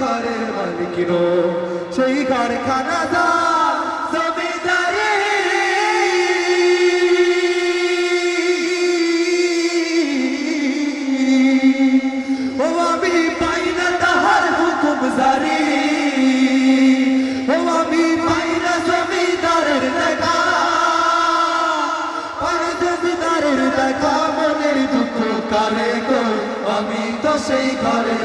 ঘরের মালিক নয় সেই কারখানা দার জমিদারি। ও আমি পাই না তাহার হুকুম জারি। ও আমি পাই না জমিদারের দেখা। পাই জমিদারের দেখা, মনের দুঃখ কারে গো? আমি তো সেই ঘরের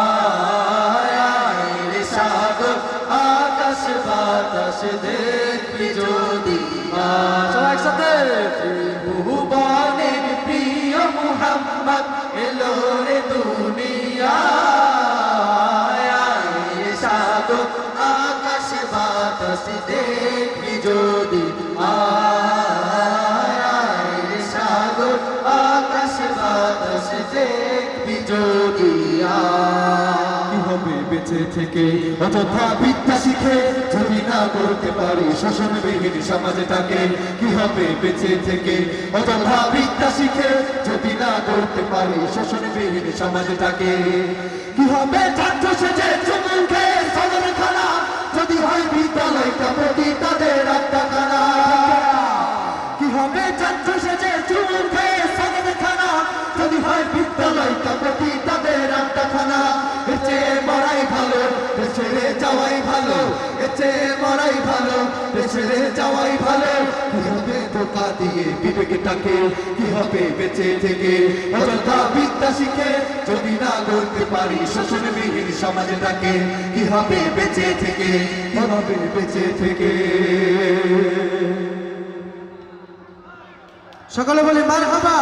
বাতাস দেখবি যদি সবাই একসাথে। ত্রিভুবনের প্রিয় মোহাম্মদ এলো রে দুনিয়ায়। সাগর, আকাশ বাতাস দেখবি যদি সাগর, আকাশ বাতাস দেখবি যদি কি হবে বেঁচে থেকে? অযথা বিদ্যা শিখে করতে পারি। শোষণ বিহীন সমাজটাকে কি হবে বেঁচে থেকে? অযথা বিদ্যা শিখে যদি না করতে পারি শোষণ বিহীন সমাজটাকে কি হবে? ছাত্র সেজে চুমুখে খানা। যদি হয় বিদ্যালয়টা প্রতি তাদের আড্ডাখানা। কি হবে ছেড়ে যাওয়াই ভালো এচে মরাই ভালো ছেড়ে যাওয়াই ভালো। কি হবে ধোকা দিয়ে কি হবে বেঁচে থেকে? অযথা বিদ্যা শিখে যদি না করতে পারি শোষণ বিহীন সমাজটাকে, কি হবে বেঁচে থেকে? কি হবে বেঁচে থেকে? সকলে বলি মার হাবা